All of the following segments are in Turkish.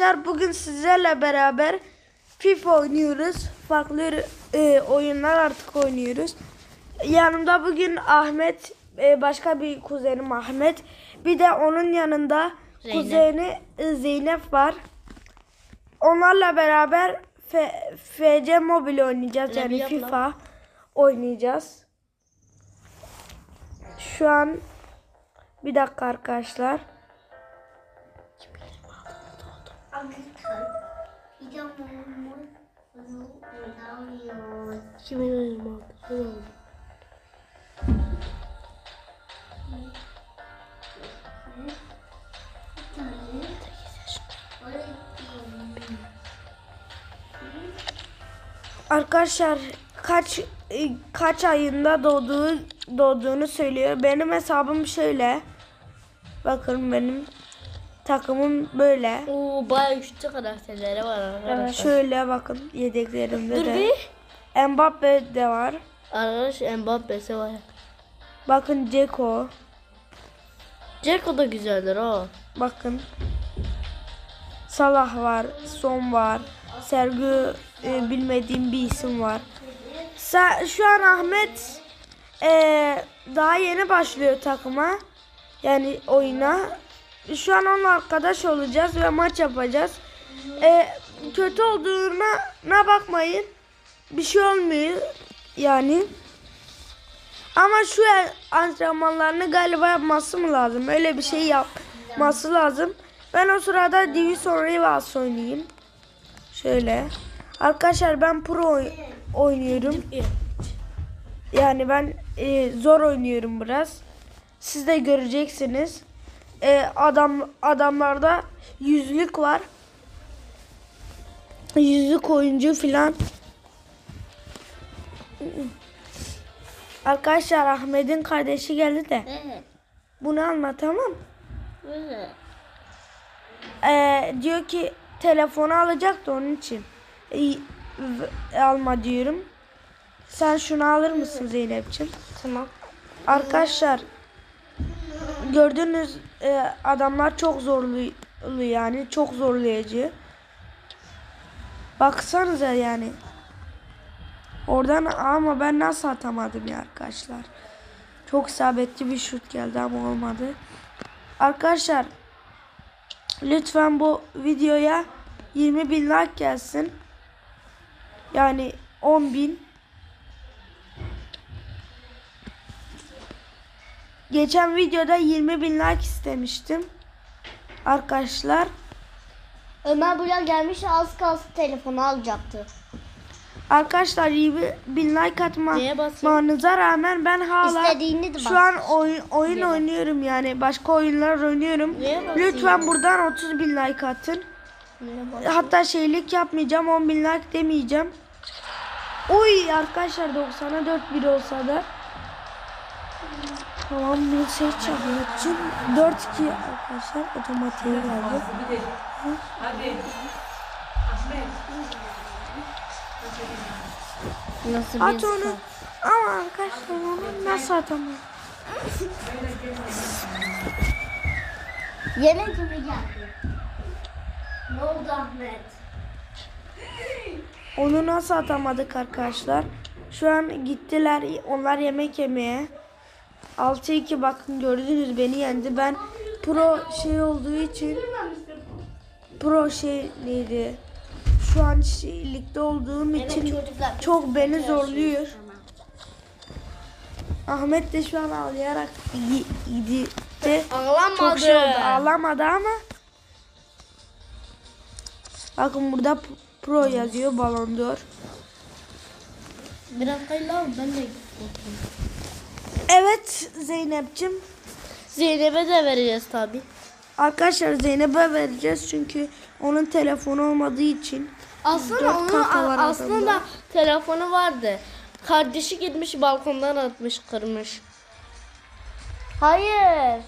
Arkadaşlar bugün sizlerle beraber FIFA oynuyoruz. Farklı e, oyunlar artık oynuyoruz. Yanımda bugün Ahmet, e, başka bir kuzenim Ahmet. Bir de onun yanında Zeynep. kuzeni e, Zeynep var. Onlarla beraber F- FC Mobile oynayacağız. Yani lan. FIFA oynayacağız. Şu an bir dakika arkadaşlar. Kimin oyunu aldı? Arkadaşlar kaç e, kaç ayında doğduğu doğduğunu söylüyor. Benim hesabım şöyle. Bakın benim takımım böyle. Oo bayağı güçlü karakterleri var arkadaşlar. Şöyle bakın yedeklerimde Dur de. bir. Mbappe de var. Arkadaş Mbappe'si var. Bakın Ceko. Ceko da güzeldir o. Bakın. Salah var. Son var. Sergio e, bilmediğim bir isim var. Sa- şu an Ahmet e, daha yeni başlıyor takıma. Yani oyuna. Şu an onunla arkadaş olacağız ve maç yapacağız. E, kötü olduğuna na bakmayın. Bir şey olmuyor yani. Ama şu antrenmanlarını galiba yapması mı lazım? Öyle bir şey yapması lazım. Ben o sırada Division Rivals oynayayım. Şöyle. Arkadaşlar ben pro oy- oynuyorum. Yani ben e, zor oynuyorum biraz. Siz de göreceksiniz. E, adam adamlarda yüzlük var. Yüzlük oyuncu filan. Arkadaşlar Ahmet'in kardeşi geldi de Evet. bunu anlatamam. Böyle. Ee, diyor ki telefonu alacak da onun için. Ee, alma diyorum. Sen şunu alır mısın Zeynep'ciğim? Tamam. Arkadaşlar gördüğünüz e, adamlar çok zorlu yani çok zorlayıcı. Baksanıza yani. Oradan ama ben nasıl atamadım ya arkadaşlar. Çok isabetli bir şut geldi ama olmadı. Arkadaşlar lütfen bu videoya 20 bin like gelsin. Yani 10 bin. Geçen videoda 20 bin like istemiştim. Arkadaşlar. Ömer buraya gelmiş az kalsın telefonu alacaktı. Arkadaşlar 20 bin like atmanıza rağmen ben hala şu an oyun, oyun oynuyorum yani. Başka oyunlar oynuyorum. Lütfen buradan 30 bin like atın. Hatta şeylik yapmayacağım 10 bin like demeyeceğim. Oy arkadaşlar 90'a 4 bir olsa da. Tamam bir şey çalmak için 4-2 arkadaşlar otomatiğe geldi. Nasıl At onu. Ama arkadaşlar onu nasıl atamam? Yemek gibi geldi. Ne oldu Ahmet? Onu nasıl atamadık arkadaşlar? Şu an gittiler onlar yemek yemeye. 6-2 bakın gördünüz beni yendi. Ben pro şey olduğu için pro şey neydi? Şu an şey, ligde olduğum için çocuklar. çok beni zorluyor. Ahmet de şu an ağlayarak gi- gitti. Çok şey oldu. Ağlamadı ama. Bakın burada pro yazıyor balon d'Or. Biraz kayla ben de Evet Zeynep'cim. Zeynep'e de vereceğiz tabi. Arkadaşlar Zeynep'e vereceğiz çünkü onun telefonu olmadığı için. Aslında onun aslında adamda. telefonu vardı. Kardeşi gitmiş balkondan atmış kırmış. Hayır.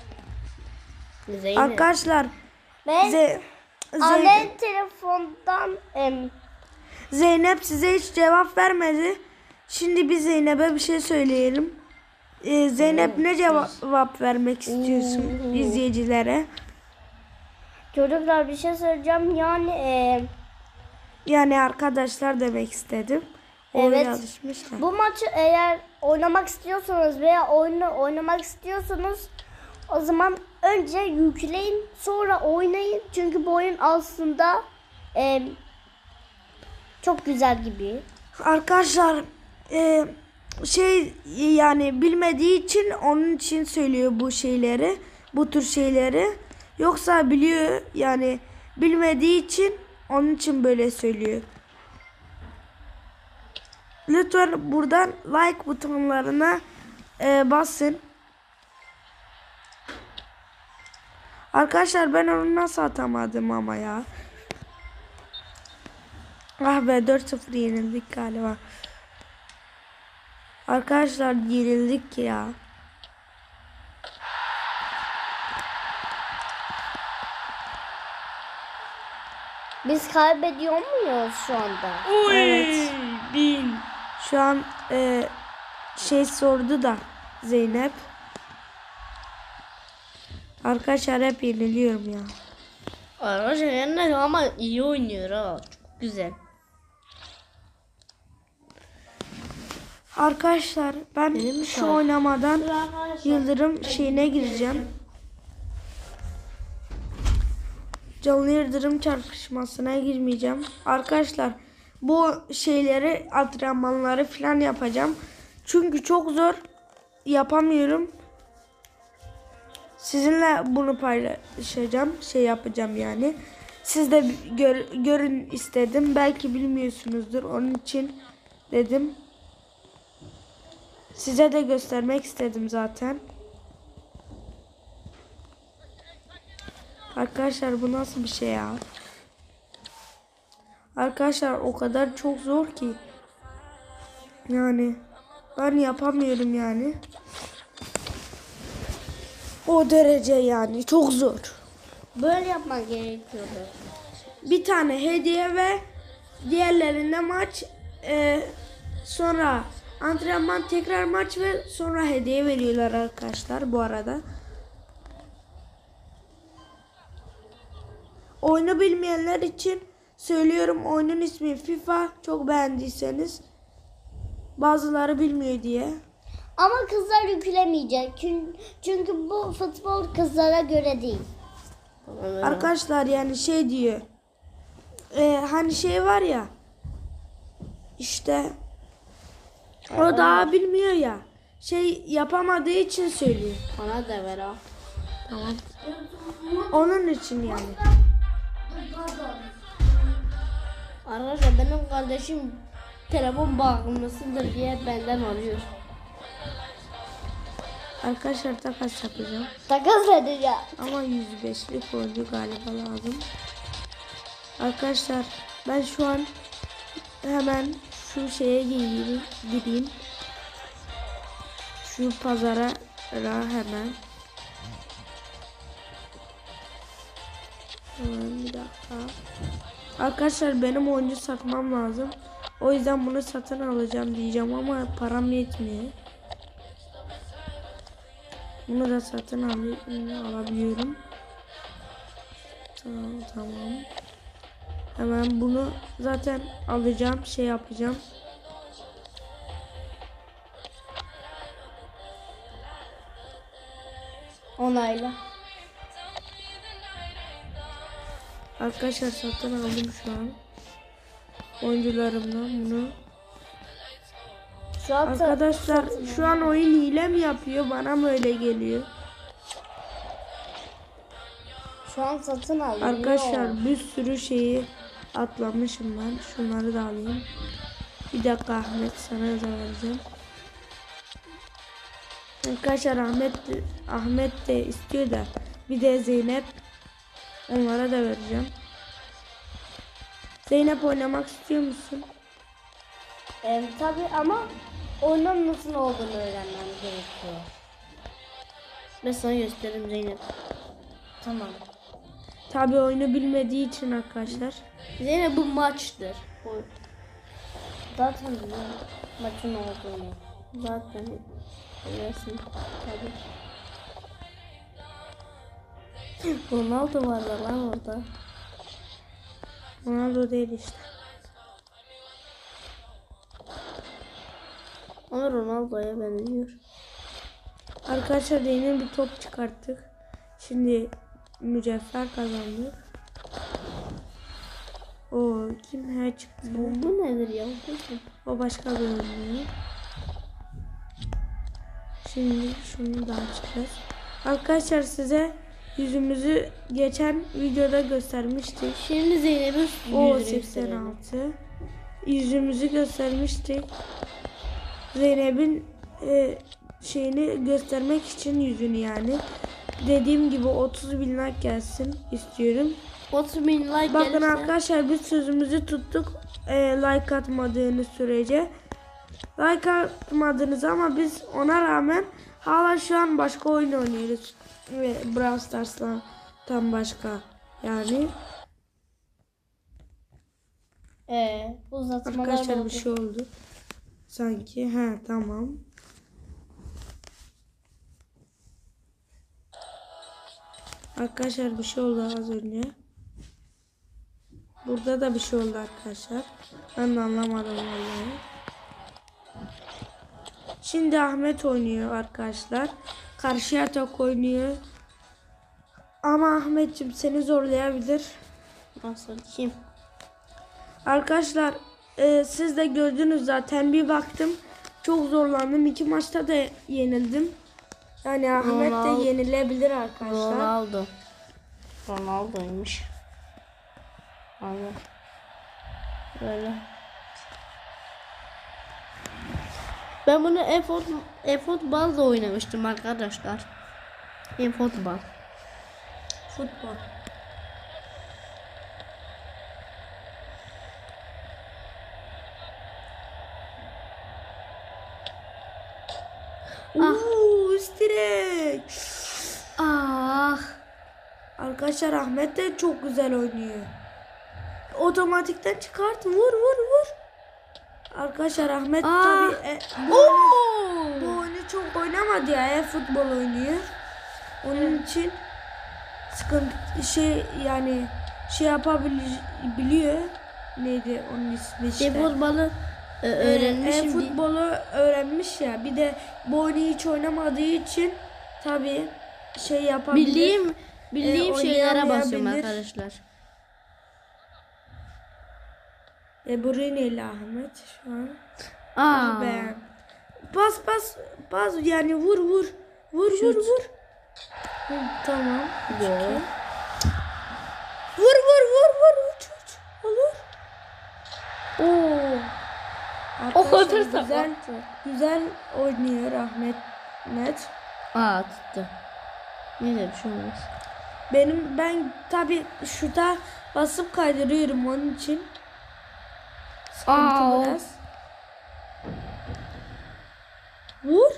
Zeynep. Arkadaşlar Ben Ze- Zeynep, telefondan em, Zeynep size hiç cevap vermedi. Şimdi biz Zeynep'e bir şey söyleyelim. Ee, Zeynep ne cevap vermek istiyorsun izleyicilere? Çocuklar bir şey söyleyeceğim. Yani e, Yani arkadaşlar demek istedim. Oyuna Evet. alışmışlar. bu maçı eğer oynamak istiyorsanız veya oyunu oynamak istiyorsanız o zaman önce yükleyin sonra oynayın. Çünkü bu oyun aslında e, çok güzel gibi. Arkadaşlar e, şey yani bilmediği için onun için söylüyor bu şeyleri. Bu tür şeyleri. Yoksa biliyor yani bilmediği için onun için böyle söylüyor. Lütfen buradan like butonlarına e, basın. Arkadaşlar ben onu nasıl atamadım ama ya. Ah be 4-0 yenildik galiba. Arkadaşlar yenildik ya. Biz kaybediyor muyuz şu anda? Evet. Bin. Şu an e, şey sordu da Zeynep. Arkadaşlar hep yeniliyorum ya. Arkadaşlar ama iyi oynuyor ha. Çok güzel. Arkadaşlar ben Benim şu şarkı? oynamadan Yıldırım şeyine gireceğim. Canlı Yıldırım çarpışmasına girmeyeceğim. Arkadaşlar bu şeyleri antrenmanları falan yapacağım. Çünkü çok zor yapamıyorum. Sizinle bunu paylaşacağım. Şey yapacağım yani. Siz de gör- görün istedim. Belki bilmiyorsunuzdur. Onun için dedim. Size de göstermek istedim zaten. Arkadaşlar bu nasıl bir şey ya? Arkadaşlar o kadar çok zor ki. Yani ben yapamıyorum yani. O derece yani çok zor. Böyle yapmak gerekiyordu. Bir tane hediye ve diğerlerinde maç e, sonra antrenman tekrar maç ve sonra hediye veriyorlar arkadaşlar bu arada. Oyunu bilmeyenler için söylüyorum oyunun ismi FIFA çok beğendiyseniz bazıları bilmiyor diye. Ama kızlar yüklemeyecek. Çünkü, bu futbol kızlara göre değil. Arkadaşlar yani şey diyor. e, hani şey var ya. işte o daha bilmiyor ya. Şey yapamadığı için söylüyor. Bana da ver ha. Tamam. Onun için yani. Arkadaşlar benim kardeşim telefon bağımlısıdır diye benden alıyor. Arkadaşlar takas yapacağım. Takas edeceğim. Ama 105'lik oyuncu galiba lazım. Arkadaşlar ben şu an hemen şu şeye gireyim. Şu pazara ra hemen. Hemen bir dakika. Arkadaşlar benim oyuncu satmam lazım. O yüzden bunu satın alacağım diyeceğim ama param yetmiyor. Bunu da satın al- alabiliyorum. Tamam tamam. Hemen bunu zaten alacağım şey yapacağım. Onayla. Arkadaşlar satın aldım şu an. Oyuncularımdan bunu. Ta- Arkadaşlar şu an oyun hile mi yapıyor? Bana mı öyle geliyor? şu an satın alıyor. Arkadaşlar bir sürü şeyi atlamışım ben. Şunları da alayım. Bir dakika Ahmet sana da vereceğim. Arkadaşlar Ahmet Ahmet de istiyor da bir de Zeynep onlara da vereceğim. Zeynep oynamak istiyor musun? Ee, tabii ama oyunun nasıl olduğunu öğrenmem gerekiyor. Ben sana gösteririm Zeynep. Tamam. Tabi oyunu bilmediği için arkadaşlar. Zeynep bu maçtır. Bu Zaten maçın olduğunu. zaten biliyorsun tabii. Ronaldo var da lan orada. Ronaldo değil işte. Ama Ronaldo'ya benziyor. Arkadaşlar yeni bir top çıkarttık. Şimdi mücevher kazandık. O kim her çıktı? Bu, bu nedir ya? O başka bir oynuyor. Şimdi şunu da açacağız. Arkadaşlar size yüzümüzü geçen videoda göstermiştik. Şimdi Zeynep'in O yüzünü gösterelim. 86. Yüzümüzü göstermiştik. Zeynep'in e, şeyini göstermek için yüzünü yani. Dediğim gibi 30 bin like gelsin istiyorum. 30 bin like Bakın gelirse arkadaşlar biz sözümüzü tuttuk. E, like atmadığınız sürece. Like atmadınız ama biz ona rağmen hala şu an başka oyun oynuyoruz. Ve Brawl Stars'la tam başka yani. ee, uzatmalar Arkadaşlar oldu. bir şey oldu. Sanki. He tamam. Arkadaşlar bir şey oldu az önce. Burada da bir şey oldu arkadaşlar. Ben de anlamadım vallahi. Şimdi Ahmet oynuyor arkadaşlar. Karşıya tok oynuyor. Ama Ahmetciğim seni zorlayabilir. Nasıl? Kim? Arkadaşlar e, siz de gördünüz zaten bir baktım çok zorlandım iki maçta da yenildim yani Ahmet Ronaldo- de yenilebilir arkadaşlar Ronaldo. Ronaldo'ymuş. Aynen. Böyle. Ben bunu e-fut e-futbolda oynamıştım arkadaşlar. E-futbol. futbol Uuu direk. Ah. Arkadaşlar Ahmet de çok güzel oynuyor. Otomatikten çıkart vur vur vur. Arkadaşlar Ahmet Aa. tabi e, bu, oyunu, bu oyunu çok oynamadı ya e, futbol oynuyor. Onun için sıkıntı şey yani şey yapabiliyor. Neydi onun ismi işte. E-futbolu e, Ee, öğrenmişim. diye- futbolu öğrenmiş ya. Bir de bu oyunu hiç oynamadığı için tabi şey yapabilir. Bildiğim bildiğim Ee, şeylere basıyorum arkadaşlar. E, Bruyne ile Ahmet şu an. Aa. Be. Pas pas pas yani vur vur. Vur vur vur. Hı, tamam. Yo. Vur vur vur vur uç uç. Olur. Oo. O Arkadaşlar, kadar güzel, sabahtı. güzel oynuyor Ahmet. Net. Aa tuttu. Neyse bir şey olmaz. Benim ben tabi şuta basıp kaydırıyorum onun için. Sıkıntı Aa. biraz. Vur.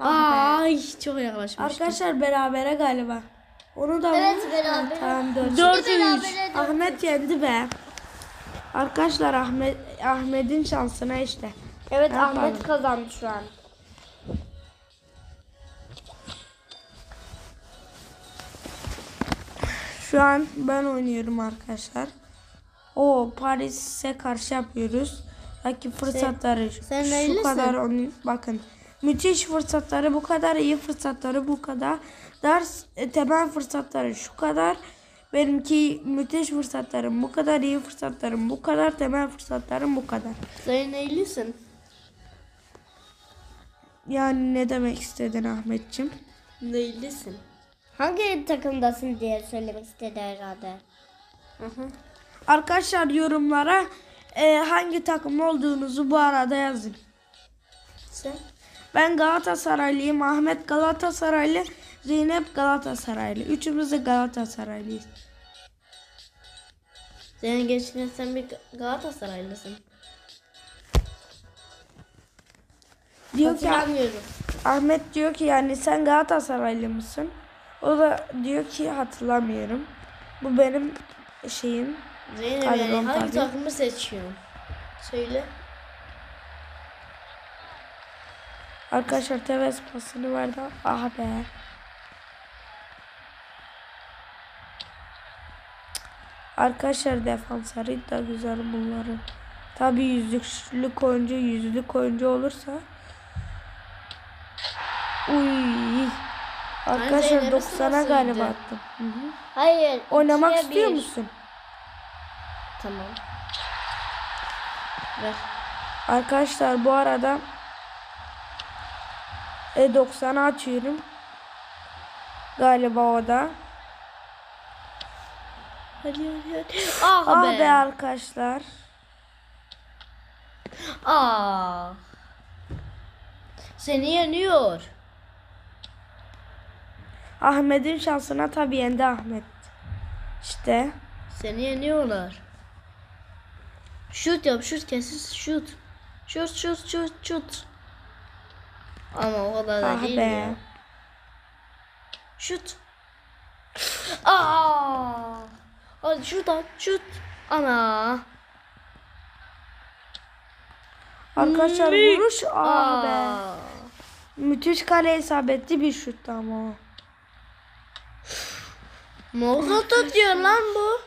Ah. Ay çok yaklaşmıştım. Arkadaşlar berabere galiba. Onu da Evet, vur. berabere. Ha, Tamam dört. Dört Berabere üç. Ahmet yendi be. Arkadaşlar Ahmet Ahmet'in şansına işte. Evet Ne yapalım? Ahmet kazandı şu an. Şu an ben oynuyorum arkadaşlar. O Paris'e karşı yapıyoruz. Rakip fırsatları sen şu neylisin? kadar onun bakın. Müthiş fırsatları bu kadar iyi fırsatları bu kadar. Ders temel fırsatları şu kadar. Benimki müthiş fırsatlarım bu kadar iyi fırsatlarım bu kadar temel fırsatlarım bu kadar. Sen neylisin? Yani ne demek istedin Ahmetçim? Neylisin? Hangi takımdasın diye söylemek istedi herhalde. Hı hı. Arkadaşlar yorumlara e, hangi takım olduğunuzu bu arada yazın. Sen? Ben Galatasaraylıyım. Ahmet Galatasaraylı. Zeynep Galatasaraylı. Üçümüz de Galatasaraylıyız. Senin geçtiğinde sen bir Galatasaraylısın. Diyor ki. Ahmet diyor ki yani sen Galatasaraylı mısın? O da diyor ki hatırlamıyorum. Bu benim şeyim. Zeynep yani hangi tabii. takımı seçiyorsun? Söyle. Arkadaşlar Tevez pasını verdi. Ah be. Arkadaşlar defansları da güzel bunların. Tabi yüzlük oyuncu yüzlük oyuncu olursa. Uy. Arkadaşlar Zeynep'e 90'a sırasıydı. galiba attım. Hı hı. Hayır. Oynamak istiyor bir. musun? Tamam. Ver. Arkadaşlar bu arada E90'ı açıyorum. Galiba o da. Hadi hadi hadi. Ah Ah be. be arkadaşlar. Aa. Seni yeniyor. Ahmet'in şansına tabii yendi Ahmet. İşte. Seni yeniyorlar. Şut yap, şut kesin şut. Şut, şut, şut, şut. Ama o kadar da Ah değil be. ya. Şut. Aa! Hadi şut at, şut. Ana. Arkadaşlar Mü- vuruş. Aa. Müthiş kale isabetli bir şuttu ama. Nasıl tutuyor lan bu?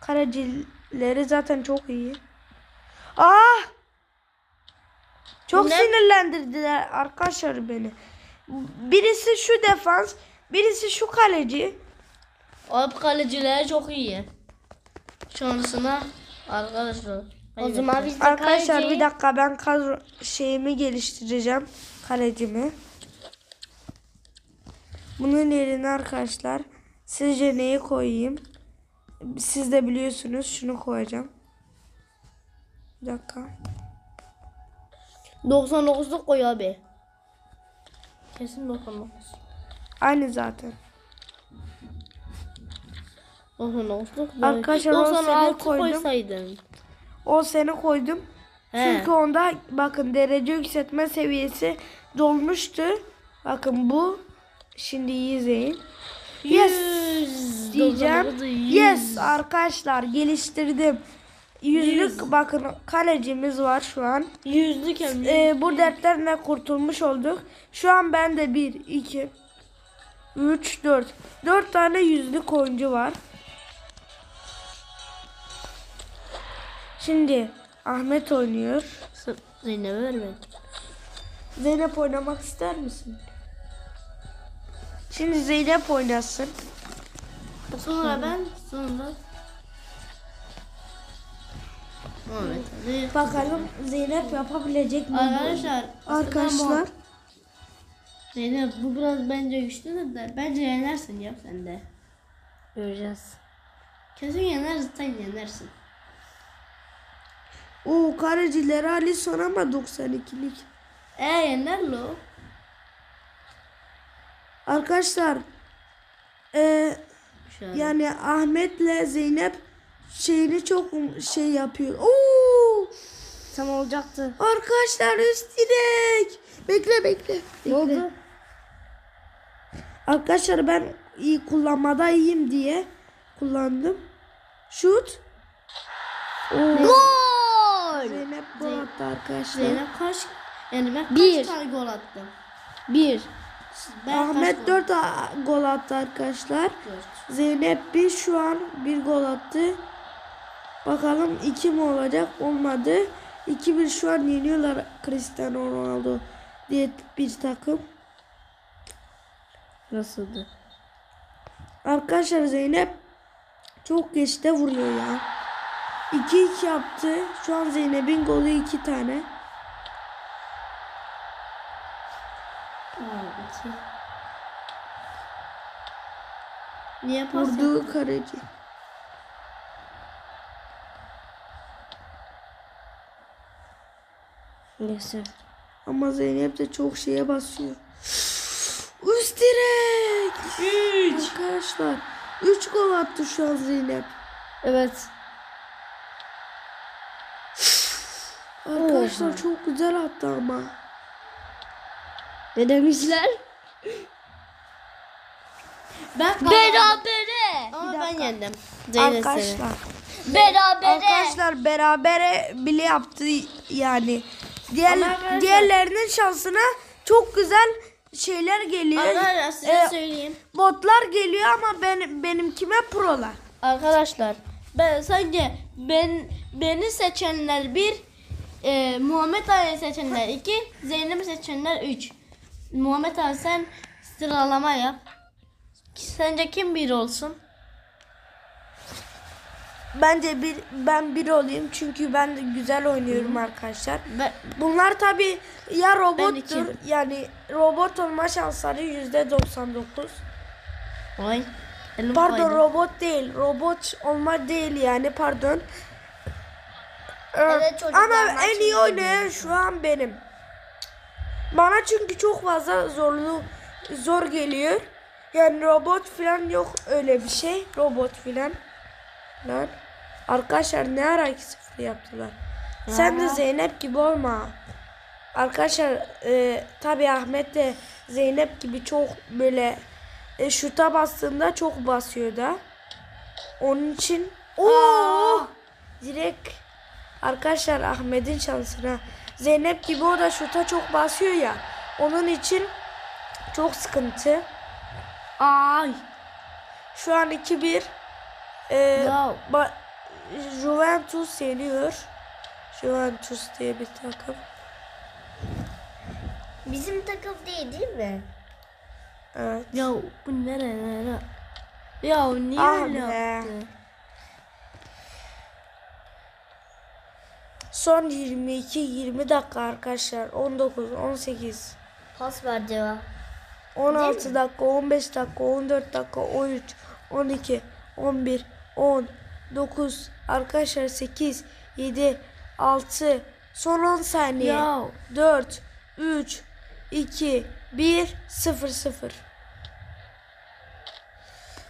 Kalecileri zaten çok iyi. Ah! Çok Ne? sinirlendirdiler arkadaşlar beni. Birisi şu defans, birisi şu kaleci. Abi kaleciler çok iyi. Şansına arkadaşlar. O zaman biz de Arkadaşlar kaleci- bir dakika ben kadro şeyimi geliştireceğim. Kalecimi. Bunun yerine arkadaşlar sizce neyi koyayım? Siz de biliyorsunuz şunu koyacağım. Bir dakika. 99'luk koy abi. Kesin 99. Aynı zaten. 99'luk. Arkadaşlar, o seni 96 koydum. koysaydın. O seni koydum. He. Çünkü onda bakın derece yükseltme seviyesi dolmuştu. Bakın bu. Şimdi izleyin. Yes 100 diyeceğim. 99'u yüz. Yes arkadaşlar geliştirdim. Yüzlük bakın kalecimiz var şu an. Yüzlük hem Ee, bu dertlerle kurtulmuş olduk. Şu an bende 1, 2, 3, 4. 4 tane yüzlük oyuncu var. Şimdi Ahmet oynuyor. Zeynep'e vermedin. Zeynep oynamak ister misin? Şimdi Zeynep oynasın. Sonra ben sonra. Hadi. Bakalım Zeynep yapabilecek mi? Arkadaşlar. Arkadaşlar. Zeynep bu biraz bence güçlü de bence yenersin ya sen de. Göreceğiz. Kesin yenersin sen yenersin. O kalecileri Alisson ama 92'lik. E yener lo. Arkadaşlar eee Şöyle. yani Ahmet'le Zeynep şeyini çok şey yapıyor. Oo! Tam olacaktı. Arkadaşlar üst direk. Bekle bekle. Ne oldu? Arkadaşlar ben iyi kullanmada iyiyim diye kullandım. Şut. Oo. Gol! Gol attı arkadaşlar. Zeynep kaç yani ben kaç Bir. tane gol attım? Bir. Ben Ahmet kaç 4 gol attı arkadaşlar. Dört. Zeynep bir şu an bir gol attı. Bakalım 2 mi olacak? Olmadı. 2-1 şu an yeniyorlar Cristiano Ronaldo diye bir takım. Nasıldı? Arkadaşlar Zeynep çok geçte vuruyor ya. 2-2 yaptı. Şu an Zeynep'in golü 2 tane. İki. Niye pas Vurduğu kaleci. Neyse. Ama Zeynep de çok şeye basıyor. Üst direk. 3. Arkadaşlar 3 gol attı şu an Zeynep. Evet. Arkadaşlar çok güzel attı ama. Ne demişler? Ben Berabere. Ama ben yendim. Zeynep seni. Arkadaşlar. Berabere. Arkadaşlar berabere bile yaptı yani. Diğer Ama diğerlerinin şansına çok güzel şeyler geliyor. Arkadaşlar size Ee, söyleyeyim. botlar geliyor ama benim benimkime prolar. Arkadaşlar Ben sence ben beni seçenler bir, e, Muhammed Ali seçenler iki, Zeynep seçenler üç. Muhammed Ali sen sıralama yap. Sence kim bir olsun? Bence bir ben bir olayım çünkü ben de güzel oynuyorum arkadaşlar. Ben, Bunlar tabi ya robottur yani robot olma şansları yüzde 99. Oy. Elim Pardon kaydı. robot değil robot olma değil yani pardon. Ee, Evet, çocuklar, Ama en iyi oynayan şu an benim. Bana çünkü çok fazla zorlu zor geliyor. Yani robot falan yok öyle bir şey. Robot falan. Lan. Arkadaşlar ne ara 2-0 yaptılar. Sen de Zeynep gibi olma. Arkadaşlar e, tabi Ahmet de Zeynep gibi çok böyle e, şuta bastığında çok basıyor da. Onun için Oo! direkt arkadaşlar Ahmet'in şansına Zeynep gibi o da şuta çok basıyor ya. Onun için çok sıkıntı. Ay. Şu an 2-1 e, Ya. ba- Juventus yeniyor. Juventus diye bir takım. Bizim takım değil değil mi? Evet. Ya bu nerelere? Ya niye Ah öyle be. yaptı? Son 22-20 dakika arkadaşlar. 19, 18, Pas ver cevap. 16 dakika, 15 dakika, 14 dakika, 13, 12, 11, 10, 9, arkadaşlar 8, 7, 6, son 10 saniye. Ya. 4, 3, 2, 1, 0, 0.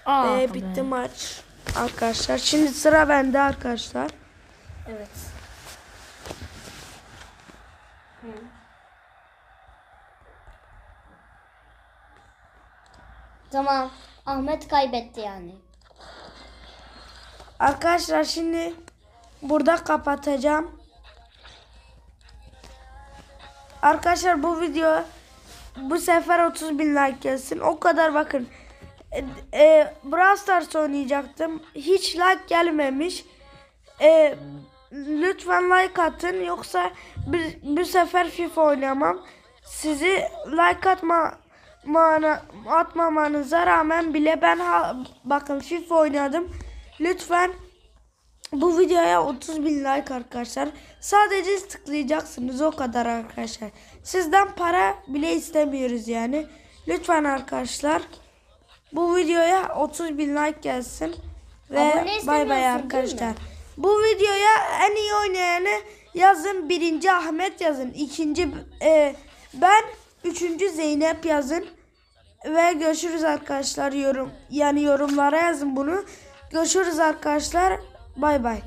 Ah Ee, be. bitti maç arkadaşlar. Şimdi sıra bende arkadaşlar. Evet. Tamam. Ahmet kaybetti yani. Arkadaşlar şimdi burada kapatacağım. Arkadaşlar bu video bu sefer 30 bin like gelsin. O kadar bakın. E, e, Brawl Stars oynayacaktım. Hiç like gelmemiş. E, lütfen like atın. Yoksa bir, bir sefer FIFA oynamam. Sizi like atma mana, atmamanıza rağmen bile ben ha, bakın FIFA oynadım. Lütfen bu videoya 30 bin like arkadaşlar. Sadece tıklayacaksınız o kadar arkadaşlar. Sizden para bile istemiyoruz yani. Lütfen arkadaşlar bu videoya 30 bin like gelsin. Ve bay bay arkadaşlar. Bu videoya en iyi oynayanı yazın. Birinci Ahmet yazın. ikinci e, ben. Üçüncü Zeynep yazın. Ve görüşürüz arkadaşlar yorum yani yorumlara yazın bunu. Görüşürüz arkadaşlar. Bay bay.